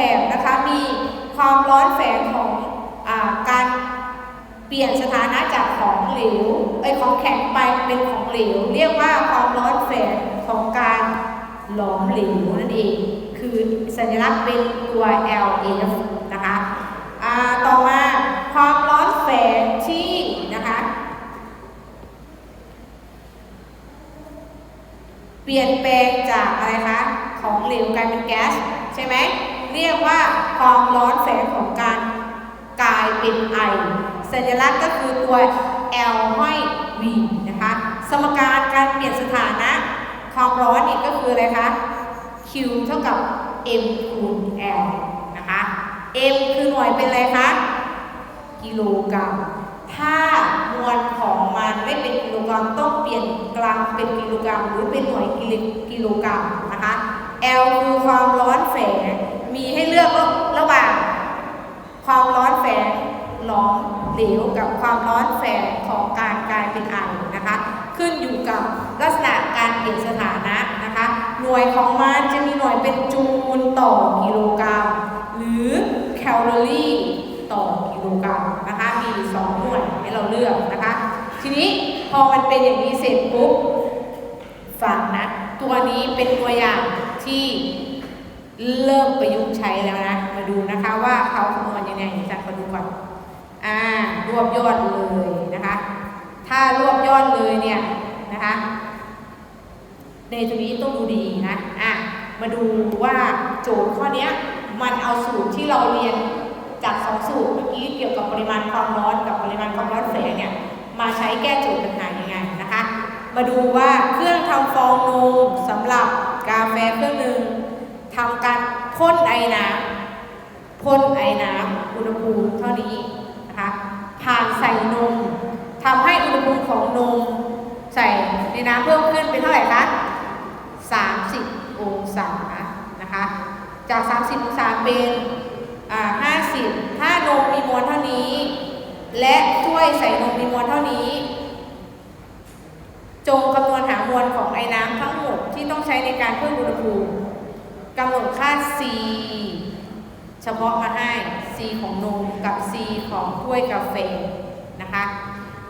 แบบนะคะ มีความร้อนแฝงของอการเปลี่ยนสถานะจากของเหลวไอของแข็งไปเป็นของเหลว เรียกว่าความร้อนแฝงของการหลอมเหลวนั่นเอง คือสัญลักษณ์เป็นตัว LF นะคะต่อมาความร้อนแฝงที่นะคะเปลี่ยนแปลงจากอะไรคะของเหลวกลายเป็นแก๊สใช่ไหม เรียกว่าความร้อนแฝงของการกลายเป็นไอ สัญลักษณ์ก็คือตัว L ห้อย V นะคะ สมการการเปลี่ยนสถานะความร้อนนี่ก็คืออะไรคะ Q เท่ากับ M คูณ L นะคะ M คือหน่วยเป็นอะไรคะ กิโลกรัม ถ้ามวลของมันไม่เป็นกิโลกรัมต้องเปลี่ยนกรัมเป็นกิโลกรัมหรือเป็นหน่วยกิโลกิโลกรัมนะคะ L คือความร้อนแฝง มีให้เลือกระหว่าง ความร้อนแฝงหลอมเหลวกับความร้อนแฝงของการกลายเป็นไอนะคะ ขึ้นอยู่กับลักษณะการเปลี่ยนสถานะนะคะ หน่วยของมันจะมีหน่วยเป็นจูลต่อกิโลกรัมหรือแคลอรี่ต่อกิโลกรัมนะคะ มีสองหน่วยให้เราเลือกนะคะ ทีนี้พอมันเป็นอย่างนี้เสร็จปุ๊บฟังนะตัวนี้เป็นตัวอย่างที่ เริ่มประยุกต์ใช้แล้วนะ มาดูนะคะว่าเขาคำนวณยังไงอาจารย์มาดูก่อน อ่ารวบยอดเลยนะคะ ถ้ารวบยอดเลยเนี่ยนะคะ ในตัวนี้ต้องดูดีนะ อะ มาดูว่าโจทย์ข้อเนี้ยมันเอาสูตรที่เราเรียนจากสองสูตรเมื่อกี้เกี่ยวกับปริมาณความร้อนกับปริมาณความร้อนแฝงเนี่ยมาใช้แก้โจทย์ปัญหายังไงนะคะ มาดูว่าเครื่องทำฟองนมสำหรับกาแฟเครื่องหนึ่ง ทำการพ่นไอน้ำพ่นไอน้ำอุณหภูมิเท่านี้นะคะผ่านใส่นมทำให้อุณหภูมิของนมใส่ในน้ำเพิ่มขึ้นเป็นเท่าไหร่คะ30 องศานะคะ จาก 30 องศาเป็นอ่า50 ถ้านมมีมวลเท่านี้ และถ้วยใส่นมมีมวลเท่านี้ จงคำนวณหามวลของไอ้น้ำทั้งหมดที่ต้องใช้ในการเพิ่มอุณหภูมิ กำหนดค่า C เฉพาะมาให้ C ของนมกับ C ของถ้วยกาแฟนะคะ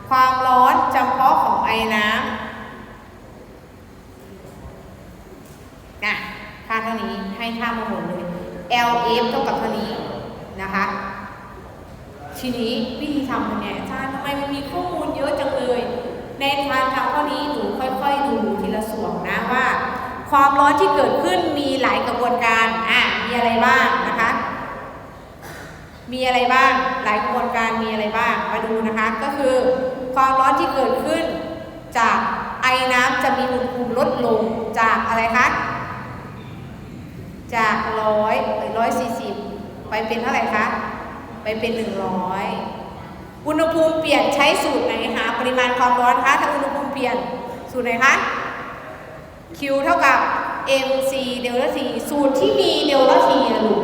ความร้อนจำเพาะของไอ้น้ำนะค่าเท่านี้ให้ค่ามาหมดเลย LF เท่ากับเท่านี้นะคะ ทีนี้วิธีทำเนี่ยอาจารย์ทำไมมันมีข้อมูลเยอะจังเลย ในการทำข้อนี้หนูค่อยๆดูทีละส่วนนะว่า ความร้อนที่เกิดขึ้นมีหลายกระบวนการอะมีอะไรบ้างนะคะ มีอะไรบ้าง หลายกระบวนการมีอะไรบ้าง มาดูนะคะ ก็คือความร้อนที่เกิดขึ้นจากไอ้น้ำจะมีอุณหภูมิลดลงจากอะไรคะ จากร้อยหรือร้อยสี่สิบไปเป็นเท่าไหร่คะ ไปเป็นหนึ่งร้อยอุณหภูมิเปลี่ยนใช้สูตรไหนหาปริมาณความร้อนคะ ถ้าอุณหภูมิเปลี่ยนสูตรไหนคะ Q เท่ากับ mc เดลต้า t สูตรที่มีเดลต้า t นะลูก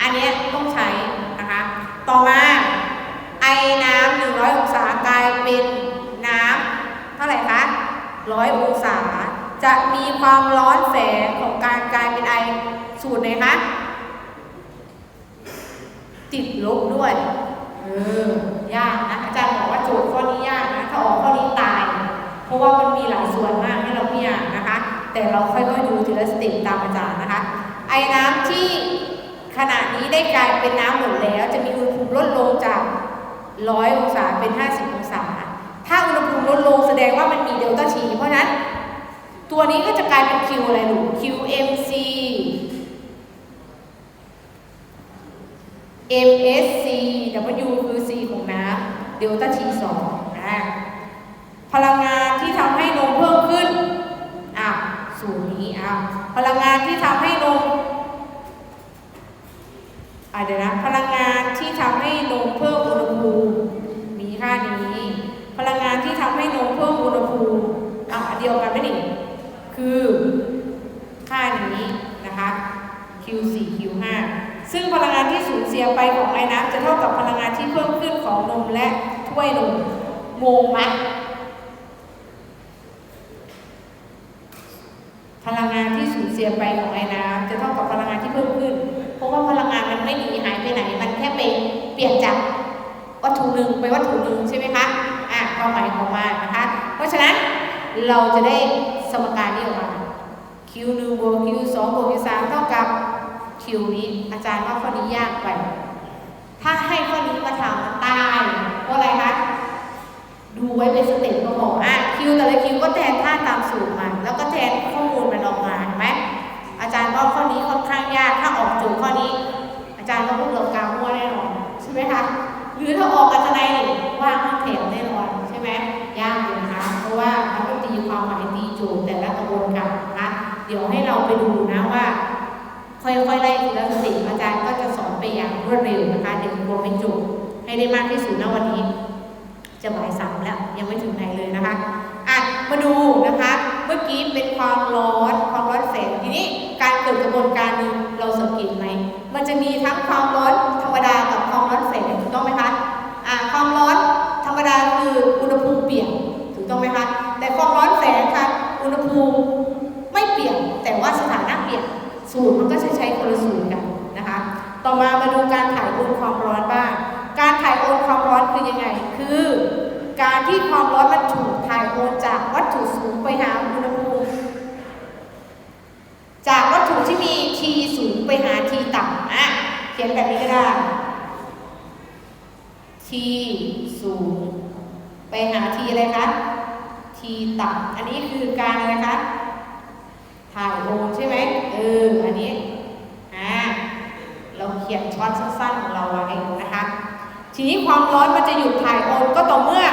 อันนี้ต้องใช้นะคะ ต่อมาไอน้ำ100อยองศากลายเป็นน้ำเท่าไหร่คะ100องศา จะมีความร้อนแฝงของการกลายเป็นไอสูตรไหนคะติดลบด้วยเออยากนะอาจารย์บอกว่าโจทย์ข้อนี้ยากนะถ้าออกข้อนี้ตาย เพราะว่ามันมีหลายส่วนมากให้เราพิจารณานะ แต่เราค่อยๆดูทีละสเต็ปตามอาจารย์นะคะ ไอ้น้ำที่ขณะนี้ได้กลายเป็นน้ำหมดแล้ว จะมีอุณหภูมิลดลงจาก 100 องศาเป็น 50 องศา ถ้าอุณหภูมิลดลงแสดงว่ามันมีเดลต้าทีเพราะฉะนั้น ตัวนี้ก็จะกลายเป็น Q อะไรลูก QMC MSC W คือ C ของน้ำเดลต้า T 2นะพลังงานที่ทำให้นมเพิ่มขึ้นอะสูตรนี้ อะพลังงานที่ทำให้นมอะเดี๋ยวนะพลังงานที่ทำให้นมเพิ่มอุณหภูมิมีค่านี้ พลังงานที่ทำให้นมเพิ่มอุณหภูมิอะเดียวกันไหมนี่คือค่านี้นะคะ Q4 Q5 ซึ่งพลังงานที่สูญเสียไปของไอ้น้ำจะเท่ากับพลังงานที่เพิ่มขึ้นของนมและถ้วยนมงงไหมพลังงานที่ สียไปของไอ้น้ำจะเท่ากับพลังงานที่เพิ่มขึ้น เพราะว่าพลังงานมันไม่หนีหายไปไหน มันแค่ไปเปลี่ยนจากวัตถุหนึ่งไปวัตถุหนึ่งใช่ไหมคะอะความหมายของมันนะคะ เพราะฉะนั้นเราจะได้สมการนี้ออกมา q หนึ่งบวก q สองบวก q สามเท่ากับ q นี้ อาจารย์ว่าข้อนี้ยากไป ถ้าให้ข้อนี้มาทำตายเพราะอะไรคะ ดูไว้เป็นสเต็ปก็พออะคิวแต่ละคิวก็แทนท่าตามสูตรมัน แล้วก็แทนข้อมูลมันออกมาเห็นไหม ได้มากที่ณวันนี้จะบ่ายสามแล้วยังไม่ถึงไหนเลยนะคะอะมาดูนะคะ เมื่อกี้เป็นความร้อนความร้อนแสงทีนี้การเกิดกระบวนการนึงเราสังเกตไหมมันจะมีทั้งความร้อนธรรมดากับความร้อนแสงถูกต้องไหมคะอะความร้อนธรรมดาคืออุณหภูมิเปลี่ยนถูกต้องไหมคะแต่ความร้อนแสงค่ะอุณหภูมิไม่เปลี่ยนแต่ว่าสถานะเปลี่ยนสูตรมันก็จะใช้คนละสูตรกันนะคะ ต่อมามาดูการถ่ายโอนความร้อนบ้าง การถ่ายโอนความร้อนคือยังไง คือการที่ความร้อนมันถูกถ่ายโอนจากวัตถุสูงไปหาอุณหภูมิ จากวัตถุที่มี T สูงไปหา T ต่ำอะเขียนแบบนี้ก็ได้ T สูงไปหา T อะไรคะ T ต่ำอันนี้คือการอะไรคะ ถ่ายโอนใช่ไหมเออ อันนี้ อ่า เราเขียนช็อตสั้นๆของเราไว้นะคะ ทีนี้ความร้อนมันจะหยุดถ่ายโอนก็ต่อเมื่อ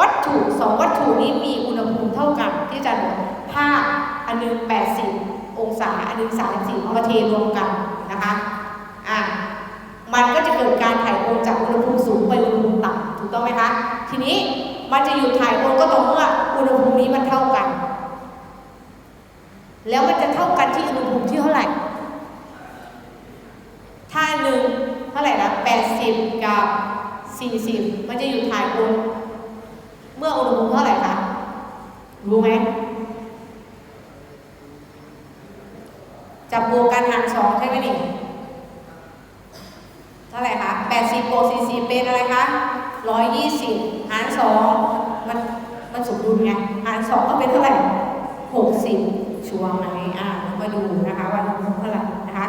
วัตถุสองวัตถุนี้มีอุณหภูมิเท่ากันที่จะบอกถ้าอันหนึง 80 องศา อันหนึง 34เอามาเทรวมกันนะคะอะมันก็จะเกิดการถ่ายโอนจากอุณหภูมิสูงไปอุณหภูมิต่ำถูกต้องไหมคะทีนี้มันจะหยุดถ่ายโอนก็ต่อเมื่ออุณหภูมินี้มันเท่ากัน แล้วมันจะเท่ากันที่อุณหภูมิที่เท่าไหร่ ถ้าหนึ่งเท่าไหร่นะ 80 กับ 40 มันจะอยู่ถ่ายโอนเมื่ออุณหภูมิเท่าไหร่คะ รู้ไหมจับบวกกันหารสองใช่ไหมนี่เท่าไหร่คะ 80บวก40 เป็นอะไรคะ 120 หารสองมันมันสมดุลไง หารสองก็เป็นเท่าไหร่ 60 ชัวร์ไหมอ่าเรามาดูนะคะว่าอุณหภูมิเท่าไหร่นะคะ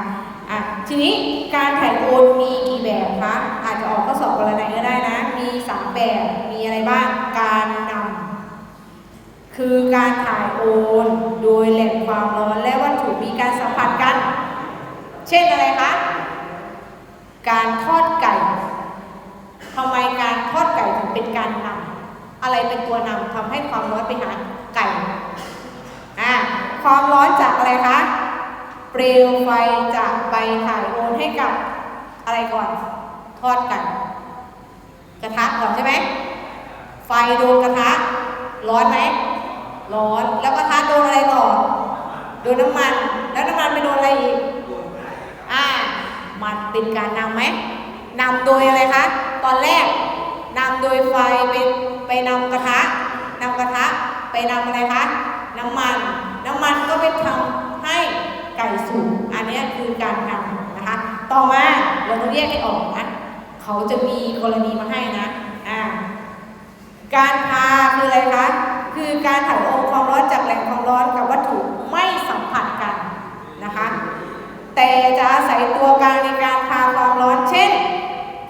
ทีนี้การถ่ายโอนมีกี่แบบคะ อาจจะออกข้อสอบกรณีก็ได้นะ มีสามแบบ มีอะไรบ้าง การนำ คือการถ่ายโอนโดยแหล่งความร้อนและวัตถุมีการสัมผัสกัน เช่นอะไรคะ การทอดไก่ ทำไมการทอดไก่ถึงเป็นการนำ อะไรเป็นตัวนำทำให้ความร้อนไปหาไก่ อะความร้อนจากอะไรคะ เปลวไฟจะไปถ่ายโอนให้กับอะไรก่อนทอดกัน กระทะก่อนใช่ไหมไฟโดนกระทะ ร้อนไหมร้อนแล้วกระทะโดนอะไรต่อโดนน้ำมัน แล้วน้ำมันไปโดนอะไรอีกอ่ามันเป็นการนำไหมนำโดยอะไรคะ ตอนแรกนำโดยไฟไปไปนำกระทะนำกระทะไปนำอะไรคะ น้ำมัน น้ำมันก็ไปทำ ไก่สุกอันนี้คือการนำนะคะ ต่อมาเราต้องแยกให้ออกนะเขาจะมีกรณีมาให้นะอ่าการพาคืออะไรคะคือการถ่ายโอนความร้อนจากแหล่งความร้อนกับวัตถุไม่สัมผัสกันนะคะ แต่จะอาศัยตัวกลางในการพาความร้อนเช่น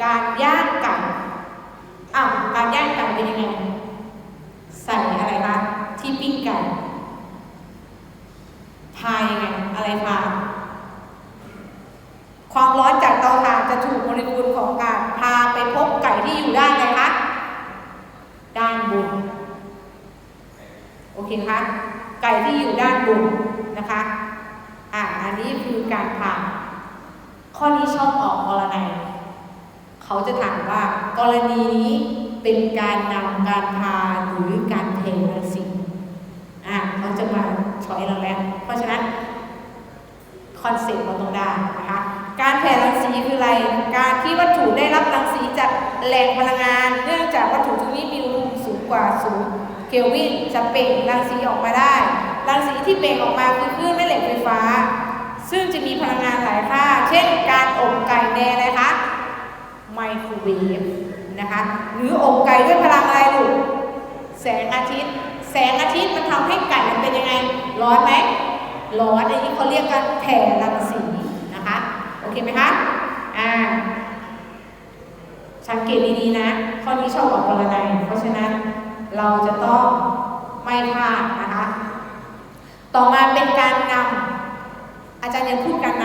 การย่างไก่อ้าการย่างไก่เป็นยังไงใส่อะไรคะที่ปิ้งไก่ายังไงอะไรพาความร้อนจากเตาถ่านจะถูกโมเลกุลของการพาไปพบไก่ที่อยู่ด้านไหนคะด้านบนโอเคคะไก่ที่อยู่ด้านบนนะคะอ่าอันนี้คือการพาข้อนี้ชอบออกกรณีเขาจะถามว่ากรณีนี้เป็นการนำการพาหรือการเทรังสีอ่าเขาจะมา ชอยเราแล้วเพราะฉะนั้นคอนเซ็ปต์เราต้องได้นะคะการแผ่รังสีคืออะไร การที่วัตถุได้รับรังสีจากแหล่งพลังงาน เนื่องจากวัตถุชนิดมีอุณหภูมิสูงกว่าศูนย์เคลวินจะเปล่งรังสีออกมาได้ รังสีที่เปล่งออกมาคือคลื่นแม่เหล็กไฟฟ้า ซึ่งจะมีพลังงานหลายค่า เช่น การอบไก่ในะคะไมโครเวฟนะคะ หรืออบไก่ด้วยพลังอะไรลูกแสงอาทิตย์ แสงอาทิตย์มันทำให้ไก่มันเป็นยังไง ร้อนไหมร้อนอันนี้เขาเรียกกันแผ่รังสีนะคะ โอเคไหมคะอ่าสังเกตดีๆนะ ข้อนี้ชอบบอกกรณีเพราะฉะนั้นเราจะต้องไม่พลาดนะคะ ต่อมาเป็นการนำอาจารย์ยังพูดการน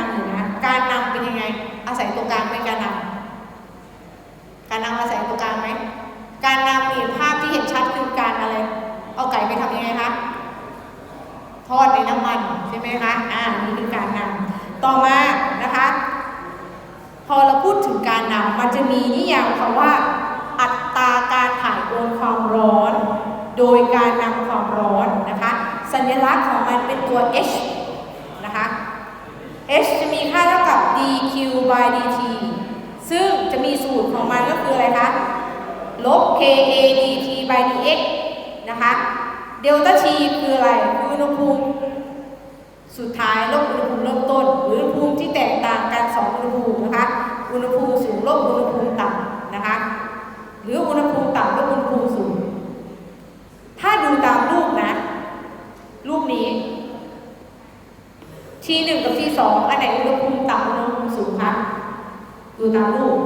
ไหมคะอ่านี่คือการนำต่อมานะคะ พอเราพูดถึงการนำมันจะมีนิยามคำว่า อัตราการถ่ายโอนความร้อน โดยการนำความร้อนนะคะ สัญลักษณ์ของมันเป็นตัว H นะคะ H จะมีค่าเท่ากับ dq by dt ซึ่งจะมีสูตรของมันก็คืออะไรคะ ลบ ka dt by dx นะคะ เดลต้า t คืออะไร คืออุณหภูมิ สุดท้ายลบอุณหภูมิเริ่มต้น หรืออุณหภูมิที่แตกต่างกันสองอุณหภูมินะคะ อุณหภูมิสูงลบอุณหภูมิต่ำนะคะ หรืออุณหภูมิต่ำลบอุณหภูมิสูง ถ้าดูตามรูปนะรูปนี้ ทีหนึ่งกับทีสองอันไหนอุณหภูมิต่ำอุณหภูมิสูงคะดูตามรูป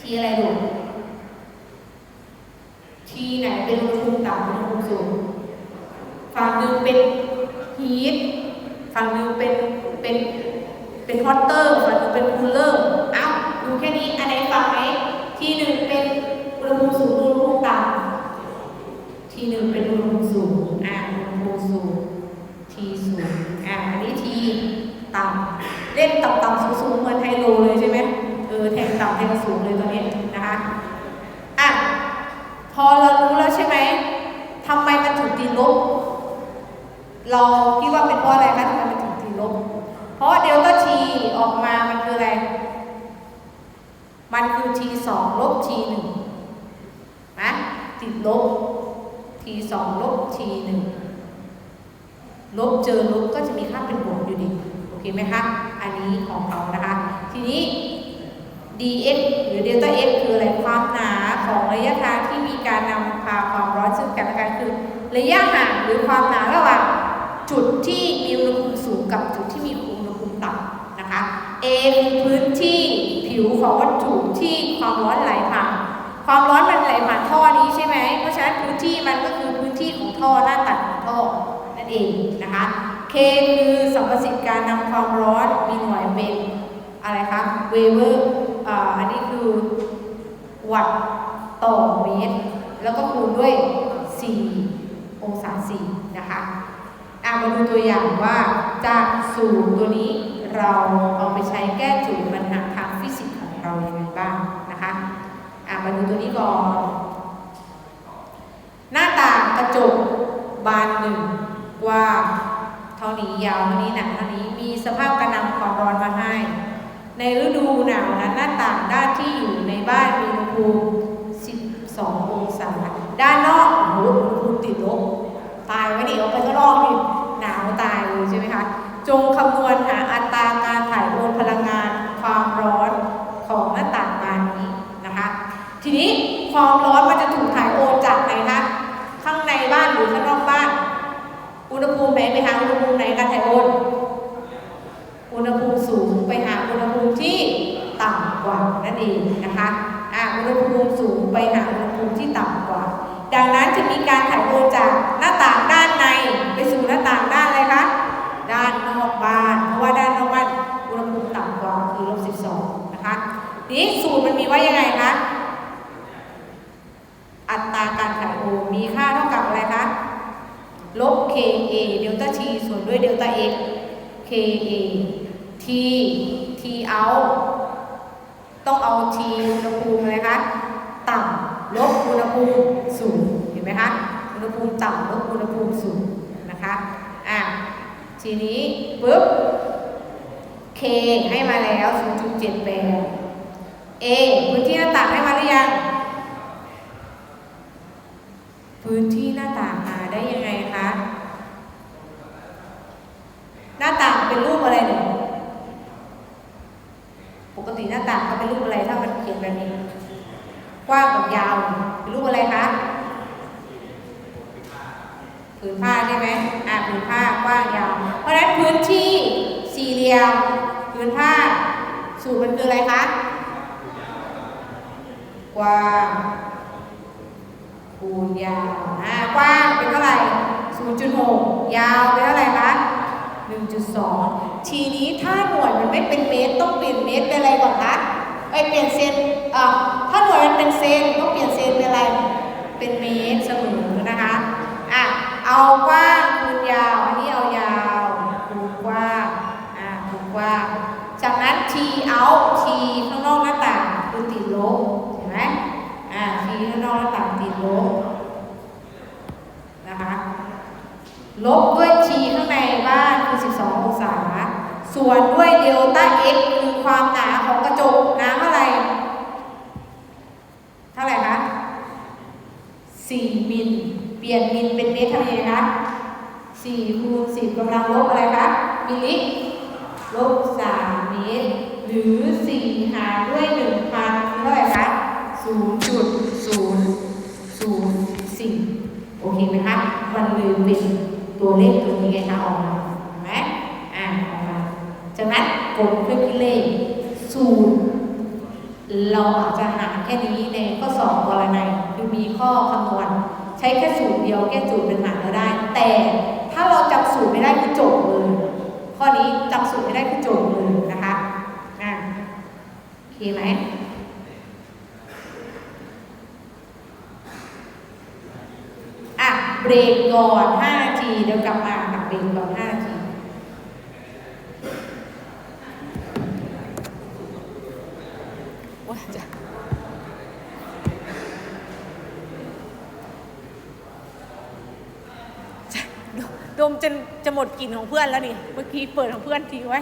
ทีอะไรดูทีไหนเป็นอุณหภูมิต่ำอุณหภูมิสูง ฝั่งหนึ่งเป็น ฮีทฝั่งนึ่งเป็นเป็นเป็นฮอตเตอร์ฝั่งนึ่งเป็นคูลเลอร์เอ้าดูแค่นี้อันไหนฝั่งไหนทีหนึ่งเป็นอุณหภูมิสูงอุณหภูมิต่ำทีหนึ่งเป็นอุณหภูมิสูงอ่าอุณหภูมิสูงทีสูงอ่าอันนี้ทีต่ำเล่นต่ำต่ำสูงสูงเหมือนไฮโลเลยใช่ไหมเออแทงต่ำแทงสูงเลยตัวนี้นะคะอะพอเรารู้แล้วใช่ไหมทำไมมันถึงตีลบ เราคิดว่าเป็นเพราะอะไรคะทำไมมันถึงตีลบ เพราะเดลต้าทีออกมามันคืออะไร มันคือ t 2ลบ t 1นะติดลบ t 2ลบ t 1ลบเจอลบก็จะมีค่าเป็นบวกอยู่ดี โอเคไหมคะ อันนี้ของเขานะคะ ทีนี้ dx หรือ delta x คืออะไรความหนาของระยะทางที่มีการนำพาความร้อนซึ่งกันและกันคือ ระยะห่างหรือความหนาระหว่าง จุดที่มีอุณหภูมิสูงกับจุดที่มีอุณหภูมิต่ำนะคะ A คือพื้นที่ผิวของวัตถุที่ความร้อนไหลผ่านความร้อนมันไหลผ่านท่อนี้ใช่ไหม เพราะฉะนั้นพื้นที่มันก็คือพื้นที่ของท่อหน้าตัดของท่อนั่นเองนะคะ K คือสัมประสิทธิ์การนำความร้อนมีหน่วยเป็นอะไรคะเวเวอร์อ่าอันนี้คือวัตต์ต่อเมตร แล้วก็คูณด้วย 4 องศาสีนะคะ อะมาดูตัวอย่างว่าจากสูตรตัวนี้เราเอาไปใช้แก้จทย์ปัญหาทางฟิสิกส์ของเราอย่างไรบ้างนะคะอะมาดูตัวนี้ก่อน หน้าต่างกระจกบานหนึ่งกว้างเท่านี้ยาวเท่านี้หนาเท่านี้มีสภาพการนำความร้อนมาให้ ในฤดูหนาวนั้นหน้าต่างด้านที่อยู่ในบ้านมีอุณหภูมิ12 องศา ด้านนอกโอ้โหอุณหภูมิติดลบตายไว้ดิออกไปข้างนอกนี่ จงคำนวณหาอัตราการถ่ายโอนพลังงานความร้อนของหน้าต่างบานนี้นะคะ ทีนี้ความร้อนมันจะถูกถ่ายโอนจากไหนคะข้างในบ้านหรือข้างนอกบ้าน อุณหภูมิไหนไปหาอุณหภูมิไหนการถ่ายโอนอุณหภูมิสูงไปหาอุณหภูมิที่ต่ำกว่านั่นเองนะคะอ่าอุณหภูมิสูงไปหาอุณหภูมิที่ต่ำกว่า ดังนั้นจะมีการถ่ายโอนจาก นี้สูตรมันมีว่ายังไงคะ อัตราการถ่ายโอนมีค่าเท่ากับอะไรคะ ลบ Ka เดลต้า T ส่วนด้วยเดลต้า X Ka T T out ต้องเอา T อุณหภูมิอะไรคะ ต่ำลบอุณหภูมิสูงเห็นไหมคะ อุณหภูมิต่ำลบอุณหภูมิสูงนะคะอะทีนี้ปุ๊บ K ให้มาแล้ว 0.78 A พื้นที่หน้าต่างให้มาหรือยัง พื้นที่หน้าต่างมาได้ยังไงคะ หน้าต่างเป็นรูปอะไรเนี่ปกติหน้าต่างเขาเป็นรูปอะไรถ้ามันเขียนแบบนี้ กว้างกับยาวเป็นรูปอะไรคะผืนผ้าใช่ไหมอ่าผืนผ้ากว้างยาว เพราะฉะนั้นพื้นที่สี่เหลี่ยมผืนผ้า สูตรมันคืออะไรคะ กว้างคูณยาวอ่ากว้างเป็นเท่าไหร่ 0.6 ยาวเป็นเท่าไหร่คะ1.2 ทีนี้ถ้าหน่วยมันไม่เป็นเมตรต้องเปลี่ยนเมตรเป็นอะไรก่อนคะเอ้ยเปลี่ยนเซนเอ่อถ้าหน่วยมันเป็นเซนต้องเปลี่ยนเซนเป็นอะไร เป็นเมตรเสมอนะคะอะเอากว้างคูณยาว อันนี้เอายาวคูณกว้างอ่าคูณกว้างจากนั้น t out t ข้างนอกหน้าต่างคือติดลบเห็นไหม อ่า t ข้างนอกหน้าต่างติดลบนะคะ ลบด้วย t ข้างในบ้านคือ 12 องศา ส่วนด้วยเดลต้า x คือความหนาของกระจกหนาเท่าไหร่ เท่าไหร่คะ 4 มิล เปลี่ยนมิลเป็นเมตรทำยังไงคะ 4คูณ10กำลังลบอะไรคะ มิลลิ ลบ 3 เมตร หรือ 4 หารด้วย 1,000เท่าไหร่คะ 0.004โอเคไหมคะมันเลยเป็นตัวเลขตัวนี้ไงคะออกมาเห็นไหมอ่าออกมาจากนั้นกดเครื่องคิเลขศูนย์เราอาจจะหาแค่นี้ในข้อสอบกรณีคือมีข้อคำนวณใช้แค่สูตรเดียวแก้สูตรเป็นหารเราได้ แต่ถ้าเราจำสูตรไม่ได้คือจบเลยข้อนี้จำสูตรไม่ได้คือจบเลยนะคะอ่าโอเคไหมอะ เบรกก่อน5นาทีเดี๋ยวกลับมาค่ะเบรกก่อน5นาทีว่าจะจะดมจนจะหมดกลิ่นของเพื่อนแล้วนี่ เมื่อกี้เปิดของเพื่อนทิ้งไว้